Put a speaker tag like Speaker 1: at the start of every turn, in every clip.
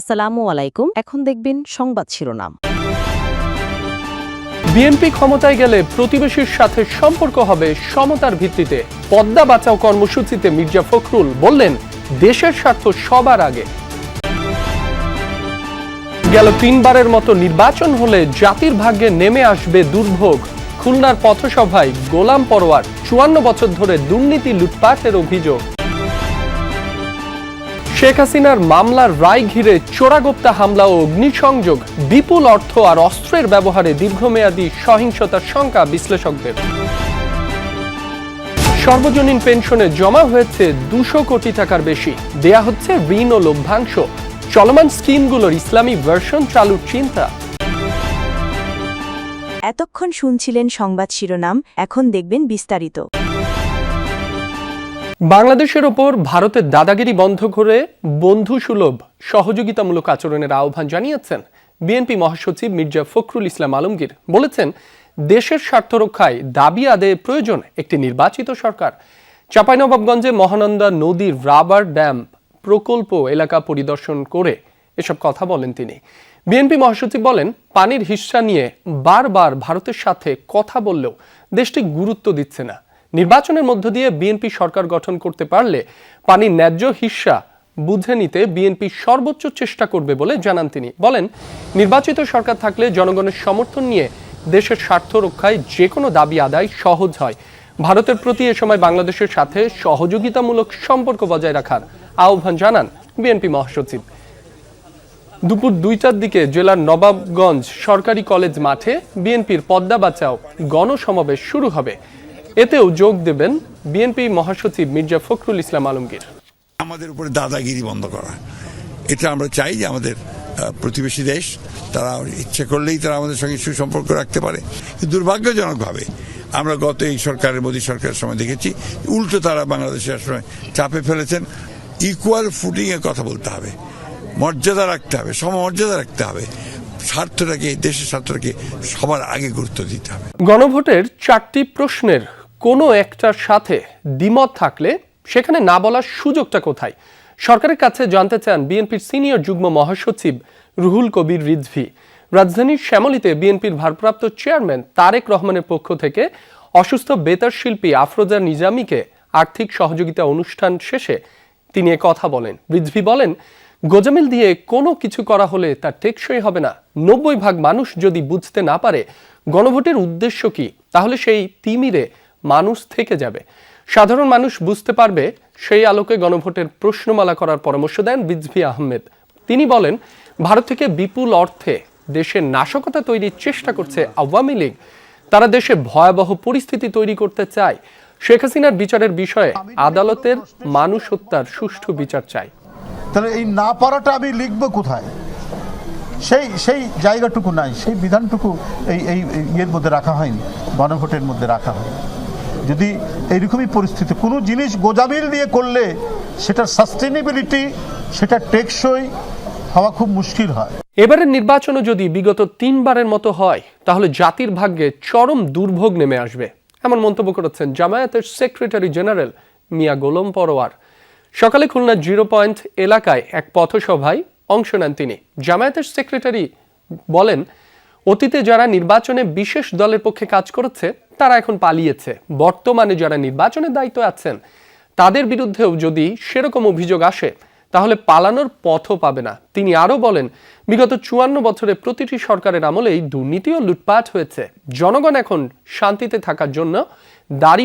Speaker 1: আসসালামু আলাইকুম এখন দেখবেন সংবাদ শিরোনাম
Speaker 2: বিএনপি ক্ষমতায় গেলে প্রতিবেশীর সাথে সম্পর্ক হবে সমতার ভিত্তিতে পদ্মা বাঁচাও কর্মসূচিতে মির্জা ফখরুল বললেন দেশের স্বার্থ সবার আগে গেল তিনবারের মতো নির্বাচন হলে জাতির ভাগ্যে নেমে আসবে দুর্ভোগ খুলনার পথসভায় গোলাম পরোয়ার চুয়ান্ন বছর ধরে দুর্নীতি লুটপাটের অভিযোগ শেখ হাসিনার মামলার রায় ঘিরে চোরাগোপ্তা হামলা ও অগ্নিসংযোগ বিপুল অর্থ আর অস্ত্রের ব্যবহারে দীর্ঘমেয়াদী সহিংসতার শঙ্কা বিশ্লেষকদের সর্বজনীন পেনশনে জমা হয়েছে দুশো কোটি টাকার বেশি দেয়া হচ্ছে ঋণ ও লভ্যাংশ চলমান স্কিমগুলোর ইসলামী ভার্সন চালুর চিন্তা
Speaker 1: এতক্ষণ শুনছিলেন সংবাদ শিরোনাম এখন দেখবেন বিস্তারিত
Speaker 2: বাংলাদেশের ওপর ভারতের দাদাগিরি বন্ধ করে বন্ধু সুলভ সহযোগিতামূলক আচরণের আহ্বান জানিয়েছেন বিএনপি মহাসচিব মির্জা ফখরুল ইসলাম আলমগীর বলেছেন দেশের স্বার্থ রক্ষায় দাবি আদে প্রয়োজন একটি নির্বাচিত সরকার চাঁপাইনবাবগঞ্জে মহানন্দা নদীর রাবার ড্যাম প্রকল্প এলাকা পরিদর্শন করে এসব কথা বলেন তিনি বিএনপি মহাসচিব বলেন পানির হিস্সা নিয়ে বারবার ভারতের সাথে কথা বললেও দেশটি গুরুত্ব দিচ্ছে না নির্বাচনের মধ্য দিয়ে বিএনপি সরকার গঠন করতে পারলে পানির ন্যায্য হিসা বুঝে নিতে বিএনপি সর্বোচ্চ চেষ্টা করবে বলে জানান তিনি বলেন নির্বাচিত সরকার থাকলে জনগণের সমর্থন নিয়ে দেশের স্বার্থ রক্ষায় যে কোনো দাবি আদায় সহজ হয় ভারতের প্রতি এ সময় বাংলাদেশের সাথে সহযোগিতামূলক সম্পর্ক বজায় রাখার আহ্বান জানান বিএনপি মহাসচিব দুপুর দুইটার দিকে জেলার নবাবগঞ্জ সরকারি কলেজ মাঠে বিএনপির পদ্মা বাঁচাও গণসমাবেশ শুরু হবে এতেও যোগ দেবেন বিএনপি মহাসচিব মির্জা ফখরুল ইসলাম আলমগীর
Speaker 3: আমাদের উপরে দাদাগিরি বন্ধ করা এটা আমরা চাই যে আমাদের প্রতিবেশী দেশ তারা ইচ্ছে করলেই তারা আমাদের সঙ্গে সুসম্পর্ক রাখতে পারে দুর্ভাগ্যজনকভাবে আমরা গত এই সরকারের মোদী সরকারের সময় দেখেছি উল্টো তারা বাংলাদেশের সময় চাপে ফেলেছেন ইকুয়াল ফুটিংয়ে কথা বলতে হবে মর্যাদা রাখতে হবে সমমর্যাদা রাখতে হবে স্বার্থটাকে দেশের স্বার্থটাকে সবার আগে গুরুত্ব দিতে হবে
Speaker 2: গণভোটের চারটি প্রশ্নের কোনো একটার সাথে দ্বিমত থাকলে সেখানে না বলার সুযোগটা কোথায় সরকারের কাছে জানতে চান বিএনপির সিনিয়র যুগ্ম মহাসচিব রুহুল কবির রিজভি রাজধানীর শ্যামলিতে বিএনপির ভারপ্রাপ্ত চেয়ারম্যান তারেক রহমানের পক্ষ থেকে অসুস্থ বেতার শিল্পী আফরোজা নিজামীকে আর্থিক সহযোগিতা অনুষ্ঠান শেষে তিনি কথা বলেন রিজভি বলেন গোজামিল দিয়ে কোনো কিছু করা হলে তার টেকসই হবে না নব্বই ভাগ মানুষ যদি বুঝতে না পারে গণভোটের উদ্দেশ্য কি তাহলে সেই তিমিরে মানুষ থেকে যাবে সাধারণ মানুষ বুঝতে পারবে সেই আলোকে গণভোটের প্রশ্নমালা করার পরামর্শ দেন বিজভি আহমেদ তিনি বলেন ভারত থেকে বিপুল অর্থে দেশে নাশকতা তৈরির চেষ্টা করছে আওয়ামী লীগ তারা দেশে ভয়াবহ পরিস্থিতি তৈরি করতে চায় শেখ হাসিনার বিচারের বিষয়ে আদালতের মানুষ হত্যার সুষ্ঠু বিচার চাই
Speaker 4: তাহলে এই না পারাটা আমি লিখব কোথায় সেই সেই জায়গাটুকু নাই সেই বিধানটুকু এই এই ইয়ের মধ্যে রাখা হয়নি গণভোটের মধ্যে রাখা হয়নি যদি এইরকমই পরিস্থিতি কোনো জিনিস গোজামিল দিয়ে করলে সেটার সাস্টেনেবিলিটি সেটা টেকসই হওয়া খুব মুশকিল হয়
Speaker 2: এবারের নির্বাচনও যদি বিগত তিনবারের মতো হয় তাহলে জাতির ভাগ্যে চরম দুর্ভোগ নেমে আসবে এমন মন্তব্য করেছেন জামায়াতের সেক্রেটারি জেনারেল মিয়া গোলম পরোয়ার সকালে খুলনা জিরো পয়েন্ট এলাকায় এক পথসভায় অংশ নেন তিনি জামায়াতের সেক্রেটারি বলেন অতীতে যারা নির্বাচনে বিশেষ দলের পক্ষে কাজ করেছে তারা এখন পালিয়েছে বর্তমানে যারা নির্বাচনের দায়িত্ব আছেন তাদের বিরুদ্ধেও যদি সেরকম অভিযোগ আসে তাহলে পালানোর পথও পাবে না তিনি আরও বলেন বিগত চুয়ান্ন বছরে প্রতিটি সরকারের আমলেই দুর্নীতি ও লুটপাট হয়েছে জনগণ এখন শান্তিতে থাকার জন্য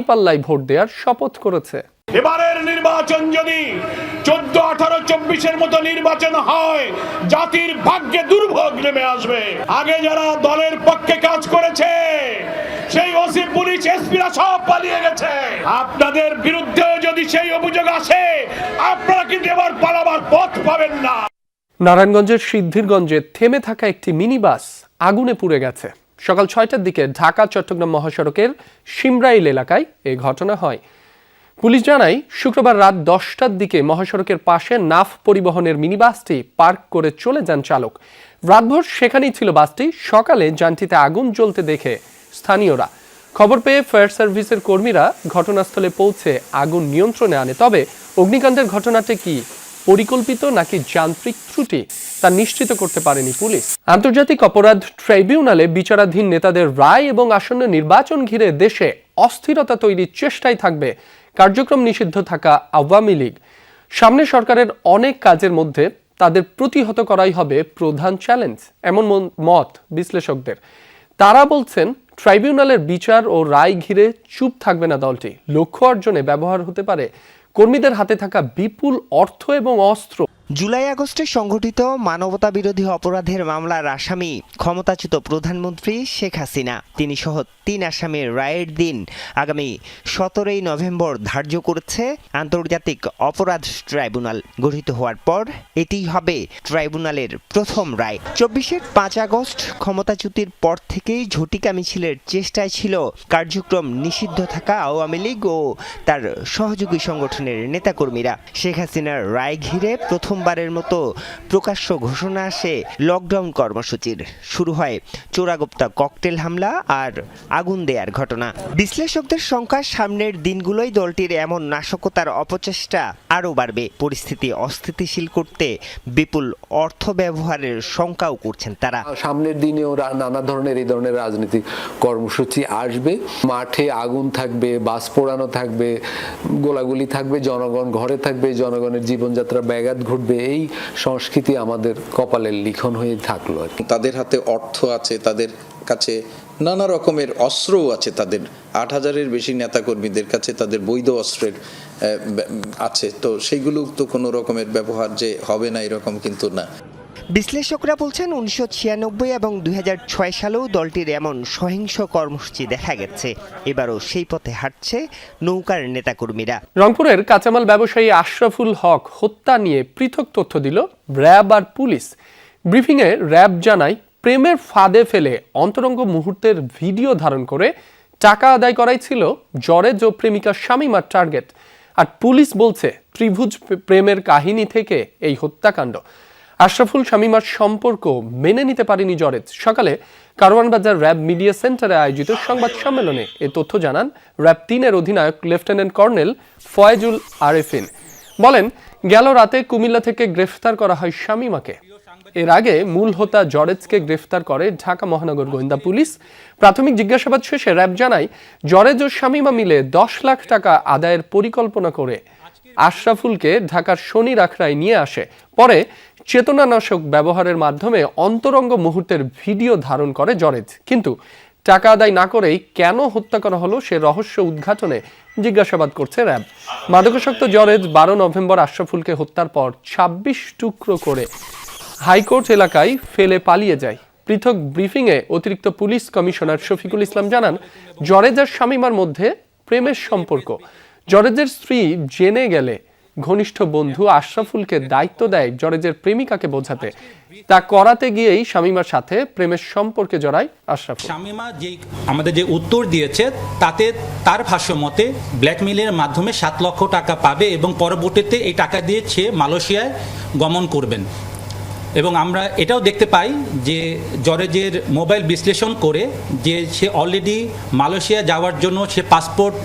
Speaker 2: পাল্লায় ভোট দেওয়ার শপথ করেছে
Speaker 5: এবারের নির্বাচন যদি চোদ্দ আঠারো চব্বিশের মতো নির্বাচন হয় জাতির ভাগ্যে দুর্ভোগ নেমে আসবে আগে যারা দলের পক্ষে কাজ করেছে সেই ওসি পুলিশ এসপিরা সব পালিয়ে গেছে আপনাদের বিরুদ্ধে যদি সেই অভিযোগ আসে আপনারা কিন্তু এবার পালাবার পথ পাবেন না
Speaker 2: নারায়ণগঞ্জের সিদ্ধিরগঞ্জে থেমে থাকা একটি মিনি বাস আগুনে পুড়ে গেছে সকাল ছয়টার দিকে ঢাকা চট্টগ্রাম মহাসড়কের সিমরাইল এলাকায় এই ঘটনা হয় পুলিশ জানায় শুক্রবার রাত দশটার দিকে মহাসড়কের পাশে নাফ পরিবহনের মিনিবাসটি পার্ক করে চলে যান চালক রাতভর সেখানেই ছিল বাসটি সকালে যানটিতে আগুন জ্বলতে দেখে স্থানীয়রা খবর পেয়ে ফায়ার সার্ভিসের কর্মীরা ঘটনাস্থলে পৌঁছে আগুন নিয়ন্ত্রণে আনে তবে অগ্নিকাণ্ডের ঘটনাটি কি পরিকল্পিত নাকি যান্ত্রিক ত্রুটি তা নিশ্চিত করতে পারেনি পুলিশ আন্তর্জাতিক অপরাধ ট্রাইব্যুনালে বিচারাধীন নেতাদের রায় এবং আসন্ন নির্বাচন ঘিরে দেশে অস্থিরতা তৈরির চেষ্টাই থাকবে কার্যক্রম নিষিদ্ধ থাকা আওয়ামী লীগ সামনে সরকারের অনেক কাজের মধ্যে তাদের প্রতিহত করাই হবে প্রধান চ্যালেঞ্জ এমন মত বিশ্লেষকদের তারা বলছেন ট্রাইব্যুনালের বিচার ও রায় ঘিরে চুপ থাকবে না দলটি লক্ষ্য অর্জনে ব্যবহার হতে পারে কর্মীদের হাতে থাকা বিপুল অর্থ এবং অস্ত্র
Speaker 6: জুলাই আগস্টে সংঘটিত মানবতা বিরোধী অপরাধের মামলার আসামি ক্ষমতাচ্যুত প্রধানমন্ত্রী শেখ হাসিনা তিনি সহ তিন আসামির রায়ের দিন আগামী সতেরোই নভেম্বর ধার্য করেছে আন্তর্জাতিক অপরাধ ট্রাইব্যুনাল গঠিত হওয়ার পর এটি হবে ট্রাইব্যুনালের প্রথম রায় চব্বিশে পাঁচ আগস্ট ক্ষমতাচ্যুতির পর থেকেই ঝটিকা মিছিলের চেষ্টায় ছিল কার্যক্রম নিষিদ্ধ থাকা আওয়ামী লীগ ও তার সহযোগী সংগঠনের নেতাকর্মীরা শেখ হাসিনার রায় ঘিরে প্রথম প্রথমবারের মতো প্রকাশ্য ঘোষণা আসে লকডাউন কর্মসূচির শুরু হয় চোরাগুপ্তা ককটেল হামলা আর আগুন দেয়ার ঘটনা বিশ্লেষকদের সংখ্যা সামনের দিনগুলোই দলটির এমন নাশকতার অপচেষ্টা আরও বাড়বে পরিস্থিতি অস্থিতিশীল করতে বিপুল অর্থ ব্যবহারের শঙ্কাও করছেন তারা
Speaker 7: সামনের দিনেও নানা ধরনের এই ধরনের রাজনৈতিক কর্মসূচি আসবে মাঠে আগুন থাকবে বাস পোড়ানো থাকবে গোলাগুলি থাকবে জনগণ ঘরে থাকবে জনগণের জীবনযাত্রা ব্যাঘাত ঘটবে করবে এই সংস্কৃতি আমাদের কপালের লিখন হয়ে থাকলো
Speaker 8: তাদের হাতে অর্থ আছে তাদের কাছে নানা রকমের অস্ত্রও আছে তাদের আট হাজারের বেশি নেতাকর্মীদের কাছে তাদের বৈধ অস্ত্রের আছে তো সেইগুলো তো কোনো রকমের ব্যবহার যে হবে না এরকম কিন্তু না
Speaker 6: বিশ্লেষকরা বলছেন উনিশশো ছিয়ানব্বই এবং দুই সালেও দলটির এমন সহিংস কর্মসূচি দেখা গেছে এবারও সেই পথে হাঁটছে নৌকার নেতাকর্মীরা
Speaker 2: রংপুরের কাঁচামাল ব্যবসায়ী আশরাফুল হক হত্যা নিয়ে পৃথক তথ্য দিল র্যাব আর পুলিশ ব্রিফিংয়ে র্যাব জানায় প্রেমের ফাঁদে ফেলে অন্তরঙ্গ মুহূর্তের ভিডিও ধারণ করে টাকা আদায় করাই ছিল জরেজ ও প্রেমিকা স্বামীমার টার্গেট আর পুলিশ বলছে ত্রিভুজ প্রেমের কাহিনী থেকে এই হত্যাকাণ্ড আশরাফুল শামীমার সম্পর্ক মেনে নিতে পারেনি জরেদ সকালে কারওয়ানবাজার র্যাব মিডিয়া সেন্টারে আয়োজিত সংবাদ সম্মেলনে এ তথ্য জানান র্যাব তিনের অধিনায়ক লেফটেন্যান্ট কর্নেল ফয়েজুল আরেফিন বলেন গেল রাতে কুমিল্লা থেকে গ্রেফতার করা হয় শামীমাকে এর আগে মূল হোতা জরেজকে গ্রেফতার করে ঢাকা মহানগর গোয়েন্দা পুলিশ প্রাথমিক জিজ্ঞাসাবাদ শেষে র্যাব জানায় জরেজ ও শামীমা মিলে দশ লাখ টাকা আদায়ের পরিকল্পনা করে আশরাফুলকে ঢাকার শনি রাখরায় নিয়ে আসে পরে চেতনানাশক ব্যবহারের মাধ্যমে অন্তরঙ্গ মুহূর্তের ভিডিও ধারণ করে জরেজ কিন্তু টাকা আদায় না করেই কেন হত্যা করা হলো সে রহস্য উদ্ঘাটনে জিজ্ঞাসাবাদ করছে র্যাব মাদকাসক্ত জরেজ বারো নভেম্বর আশরাফুলকে হত্যার পর ২৬ টুকরো করে হাইকোর্ট এলাকায় ফেলে পালিয়ে যায় পৃথক ব্রিফিংয়ে অতিরিক্ত পুলিশ কমিশনার শফিকুল ইসলাম জানান জরেজ আর স্বামীমার মধ্যে প্রেমের সম্পর্ক জরেজের স্ত্রী জেনে গেলে ঘনিষ্ঠ বন্ধু আশরাফুলকে দায়িত্ব দেয় জরেজের প্রেমিকাকে বোঝাতে তা করাতে গিয়েই শামিমার সাথে প্রেমের সম্পর্কে জড়ায় আশরাফ
Speaker 9: শামিমা যে আমাদের যে উত্তর দিয়েছে তাতে তার ভাষ্য মতে ব্ল্যাকমেলের মাধ্যমে সাত লক্ষ টাকা পাবে এবং পরবর্তীতে এই টাকা দিয়ে সে মালয়েশিয়ায় গমন করবেন এবং আমরা এটাও দেখতে পাই যে জরেজের মোবাইল বিশ্লেষণ করে যে সে অলরেডি মালয়েশিয়া যাওয়ার জন্য সে পাসপোর্ট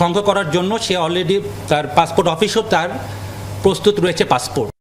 Speaker 9: সংগ্রহ করার জন্য সে অলরেডি তার পাসপোর্ট অফিসও তার প্রস্তুত রয়েছে পাসপোর্ট